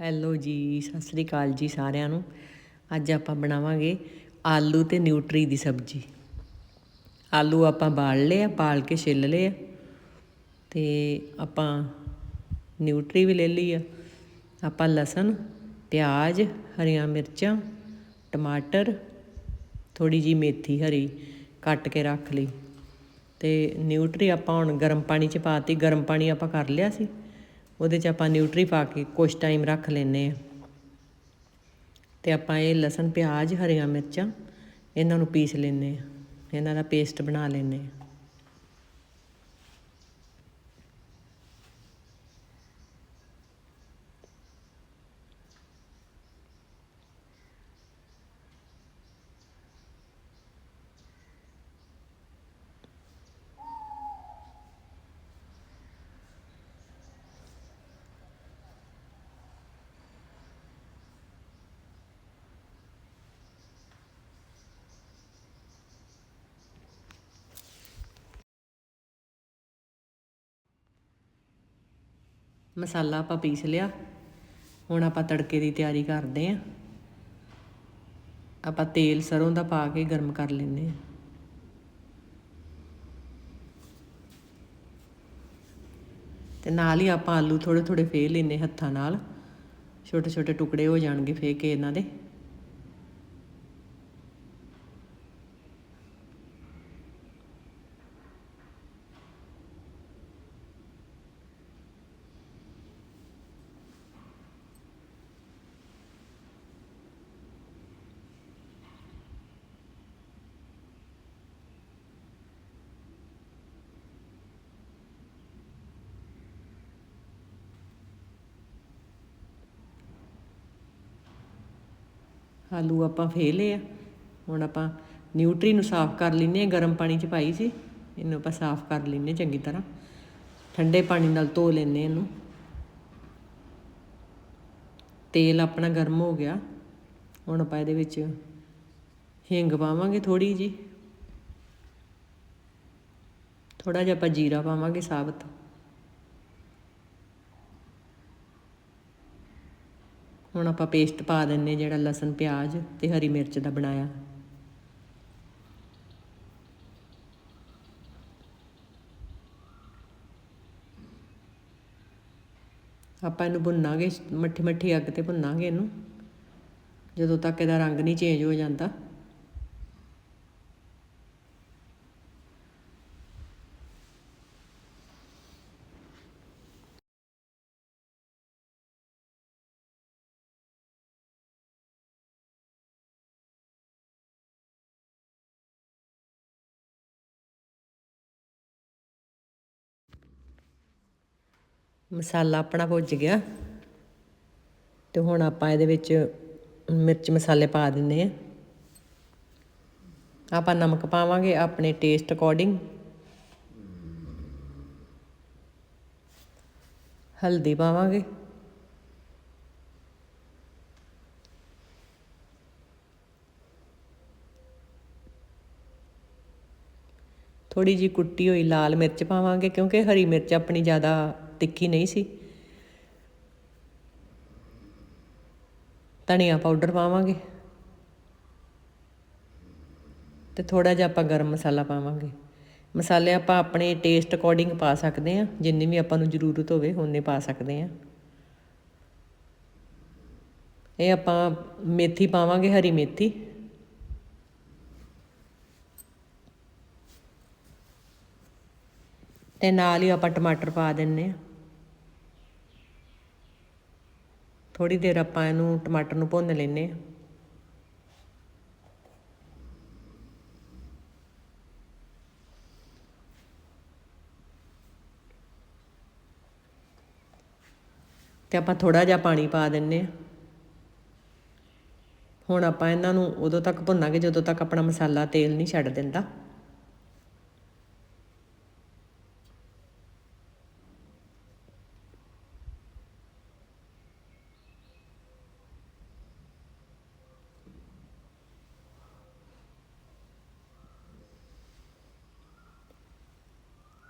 Hello ਜੀ, ਸਤਿ ਸ੍ਰੀ ਅਕਾਲ ਜੀ ਸਾਰਿਆਂ ਨੂੰ। ਅੱਜ ਆਪਾਂ ਬਣਾਵਾਂਗੇ ਆਲੂ ਤੇ ਨਿਊਟਰੀ ਦੀ ਸਬਜ਼ੀ। ਆਲੂ ਆਪਾਂ ਬਾਲ ਲਏ ਆ, ਬਾਲ ਕੇ ਛਿੱਲ ਲਏ ਆ। ਤੇ ਆਪਾਂ ਨਿਊਟਰੀ ਵੀ ਲੈ ਲਈ ਆ। ਆਪਾਂ ਲਸਣ, ਪਿਆਜ਼, ਹਰੀਆਂ ਮਿਰਚਾਂ, ਟਮਾਟਰ ਥੋੜੀ ਜੀ ਮੇਥੀ ਹਰੀ ਕੱਟ ਕੇ ਰੱਖ ਲਈ। ਤੇ ਨਿਊਟਰੀ ਆਪਾਂ ਹੁਣ ਗਰਮ ਪਾਣੀ ਚ ਪਾਤੀ ਗਰਮ ਪਾਣੀ ਆਪਾਂ ਕਰ ਲਿਆ ਸੀ। ਉਹਦੇ ਚ ਆਪਾਂ ਨਿਊਟਰੀ ਪਾ ਕੇ ਕੁਝ ਟਾਈਮ ਰੱਖ ਲੈਨੇ ਆ ਤੇ ਆਪਾਂ ਇਹ ਲਸਣ, ਪਿਆਜ਼, ਹਰੀਆਂ ਮਿਰਚਾਂ, ਇਹਨਾਂ ਨੂੰ ਪੀਸ ਲੈਨੇ ਆ ਇਹਨਾਂ ਦਾ ਪੇਸਟ ਬਣਾ ਲੈਨੇ ਆ ਮਸਾਲਾ ਆਪਾਂ ਪੀਸ ਲਿਆ। ਹੁਣ ਆਪਾਂ ਤੜਕੇ ਦੀ ਤਿਆਰੀ ਕਰਦੇ ਆਂ। ਆਪਾਂ ਤੇਲ ਸਰੋਂ ਦਾ ਪਾ ਕੇ ਗਰਮ ਕਰ ਲੈਂਦੇ ਆ। ਤੇ ਨਾਲ ਹੀ ਆਪਾਂ ਆਲੂ ਥੋੜੇ ਥੋੜੇ ਫੇ ਲੈਨੇ ਹੱਥਾਂ ਨਾਲ। ਛੋਟੇ ਛੋਟੇ ਟੁਕੜੇ ਹੋ ਜਾਣਗੇ ਫੇ ਕੇ ਇਹਨਾਂ ਦੇ। ਆਲੂ ਆਪਾਂ ਫੇ ਲਏ ਆ। ਹੁਣ ਆਪਾਂ ਨਿਊਟਰੀ ਨੂੰ ਸਾਫ਼ ਕਰ ਲੈਨੇ ਆ, ਗਰਮ ਪਾਣੀ ਚ ਪਾਈ ਸੀ। ਇਹਨੂੰ ਆਪਾਂ ਸਾਫ਼ ਕਰ ਲੈਨੇ ਚੰਗੀ ਤਰ੍ਹਾਂ। ਠੰਡੇ ਪਾਣੀ ਨਾਲ ਧੋ ਲੈਨੇ ਇਹਨੂੰ। ਤੇਲ ਆਪਣਾ ਗਰਮ ਹੋ ਗਿਆ। ਹੁਣ ਆਪਾਂ ਇਹਦੇ ਵਿੱਚ ਹਿੰਗ ਪਾਵਾਂਗੇ ਥੋੜੀ ਜੀ ਥੋੜਾ ਜਿਹਾ ਆਪਾਂ ਜੀਰਾ ਪਾਵਾਂਗੇ ਸਾਬਤ। ਹੁਣ ਆਪਾਂ ਪੇਸਟ ਪਾ ਦਿੰਨੇ ਜਿਹੜਾ ਲਸਣ, ਪਿਆਜ਼ ਤੇ ਹਰੀ ਮਿਰਚ ਦਾ ਬਣਾਇਆ। ਆਪਾਂ ਇਹਨੂੰ ਭੁੰਨਾਂਗੇ ਮੱਠੀ ਮੱਠੀ ਅੱਗ ਤੇ ਭੁੰਨਾਂਗੇ ਇਹਨੂੰ। ਜਦੋਂ ਤੱਕ ਇਹਦਾ ਰੰਗ ਨਹੀਂ ਚੇਂਜ ਹੋ ਜਾਂਦਾ। ਮਸਾਲਾ ਆਪਣਾ ਭੁੱਜ ਗਿਆ। ਤੇ ਹੁਣ ਆਪਾਂ ਇਹਦੇ ਵਿੱਚ ਮਿਰਚ ਮਸਾਲੇ ਪਾ ਦਿੰਨੇ ਆ ਆਪਾਂ ਨਮਕ ਪਾਵਾਂਗੇ ਆਪਣੇ ਟੇਸਟ ਅਕੋਰਡਿੰਗ ਹਲਦੀ ਪਾਵਾਂਗੇ। ਥੋੜੀ ਜੀ ਕੁੱਟੀ ਹੋਈ ਲਾਲ ਮਿਰਚ ਪਾਵਾਂਗੇ ਕਿਉਂਕਿ ਹਰੀ ਮਿਰਚ ਆਪਣੀ ਜ਼ਿਆਦਾ ਤਿੱਖੀ ਨਹੀਂ ਸੀ। ਧਨੀਆ ਪਾਊਡਰ ਪਾਵਾਂਗੇ। ਤੇ ਥੋੜਾ ਜਿਹਾ ਆਪਾਂ ਗਰਮ ਮਸਾਲਾ ਪਾਵਾਂਗੇ। ਮਸਾਲੇ ਆਪਾਂ ਆਪਣੇ ਟੇਸਟ ਅਕੋਰਡਿੰਗ ਪਾ ਸਕਦੇ ਆ ਜਿੰਨੀ ਵੀ ਆਪਾਂ ਨੂੰ ਜ਼ਰੂਰਤ ਹੋਵੇ ਉਹਨੇ ਪਾ ਸਕਦੇ ਆ ਇਹ ਆਪਾਂ ਮੇਥੀ ਪਾਵਾਂਗੇ, ਹਰੀ ਮੇਥੀ। ਤੇ ਨਾਲ ਹੀ ਆਪਾਂ ਟਮਾਟਰ ਪਾ ਦਿੰਨੇ ਆ ਥੋੜੀ ਦੇਰ ਆਪਾਂ ਇਹਨੂੰ ਟਮਾਟਰ ਨੂੰ ਭੁੰਨ ਲੈਨੇ ਆ ਤੇ ਆਪਾਂ ਥੋੜਾ ਜਿਹਾ ਪਾਣੀ ਪਾ ਦਿੰਨੇ ਆ ਹੁਣ ਆਪਾਂ ਇਹਨਾਂ ਨੂੰ ਉਦੋਂ ਤੱਕ ਭੁੰਨਾਂਗੇ ਜਦੋਂ ਤੱਕ ਆਪਣਾ ਮਸਾਲਾ ਤੇਲ ਨਹੀਂ ਛੱਡ ਦਿੰਦਾ।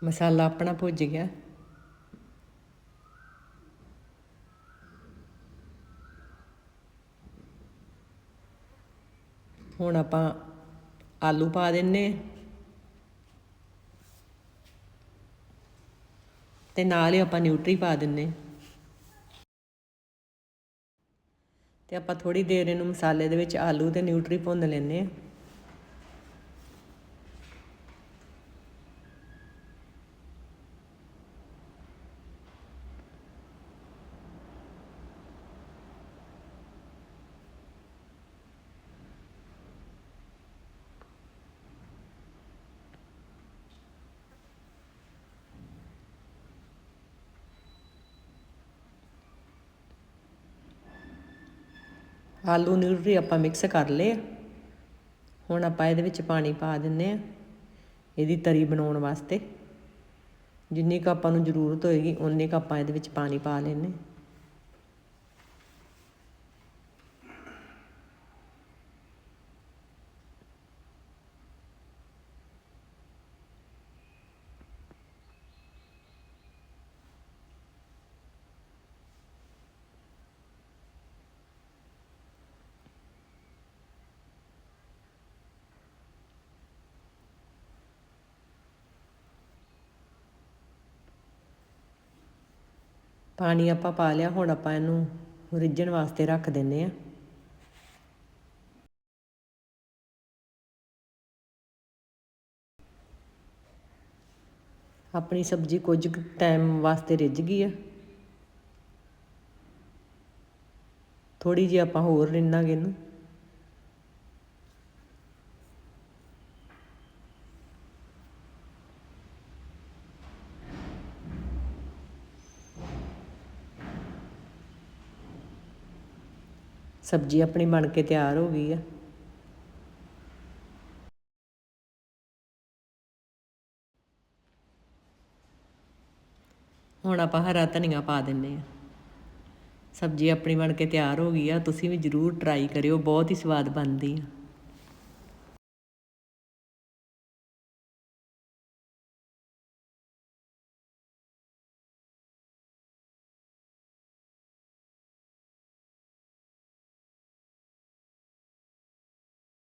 ਮਸਾਲਾ ਆਪਣਾ ਭੁੱਜ ਗਿਆ। ਹੁਣ ਆਪਾਂ ਆਲੂ ਪਾ ਦਿੰਨੇ ਤੇ ਨਾਲ ਹੀ ਆਪਾਂ ਨਿਊਟਰੀ ਪਾ ਦਿੰਨੇ ਤੇ ਆਪਾਂ ਥੋੜੀ ਦੇਰ ਇਹਨੂੰ ਮਸਾਲੇ ਦੇ ਵਿੱਚ ਆਲੂ ਤੇ ਨਿਊਟਰੀ ਭੁੰਨ ਲੈਣੇ ਆ। ਆਲੂ ਨਿਊਟਰੀ ਆਪਾਂ ਮਿਕਸ ਕਰ ਲਏ ਹੁਣ ਆਪਾਂ ਇਹਦੇ ਵਿੱਚ ਪਾਣੀ ਪਾ ਦਿੰਨੇ ਆ ਇਹਦੀ ਤਰੀ ਬਣਾਉਣ ਵਾਸਤੇ। ਜਿੰਨੀ ਕੁ ਆਪਾਂ ਨੂੰ ਜ਼ਰੂਰਤ ਹੋਏਗੀ, ਉਨੀ ਕੁ ਆਪਾਂ ਇਹਦੇ ਵਿੱਚ ਪਾਣੀ ਪਾ ਲੈਨੇ ਪਾਣੀ ਆਪਾਂ ਪਾ ਲਿਆ, ਹੁਣ ਆਪਾਂ ਇਹਨੂੰ ਰਿੱਝਣ ਵਾਸਤੇ ਰੱਖ ਦਿੰਨੇ ਆ ਆਪਣੀ ਸਬਜ਼ੀ ਕੁਝ ਟਾਈਮ ਵਾਸਤੇ ਰਿੱਝ ਗਈ ਆ। ਥੋੜੀ ਜਿਹੀ ਆਪਾਂ ਹੋਰ ਰਿੰਨਾਂਗੇ ਇਹਨੂੰ। ਸਬਜ਼ੀ ਆਪਣੀ ਬਣ ਕੇ ਤਿਆਰ ਹੋ ਗਈ ਆ। ਹੁਣ ਆਪਾਂ ਹਰਾ ਧਨੀਆ ਪਾ ਦਿੰਨੇ ਆ। ਸਬਜ਼ੀ ਆਪਣੀ ਬਣ ਕੇ ਤਿਆਰ ਹੋ ਗਈ ਆ। ਤੁਸੀਂ ਵੀ ਜਰੂਰ ਟਰਾਈ ਕਰਿਓ, ਬਹੁਤ ਹੀ ਸਵਾਦ ਬਣਦੀ ਆ।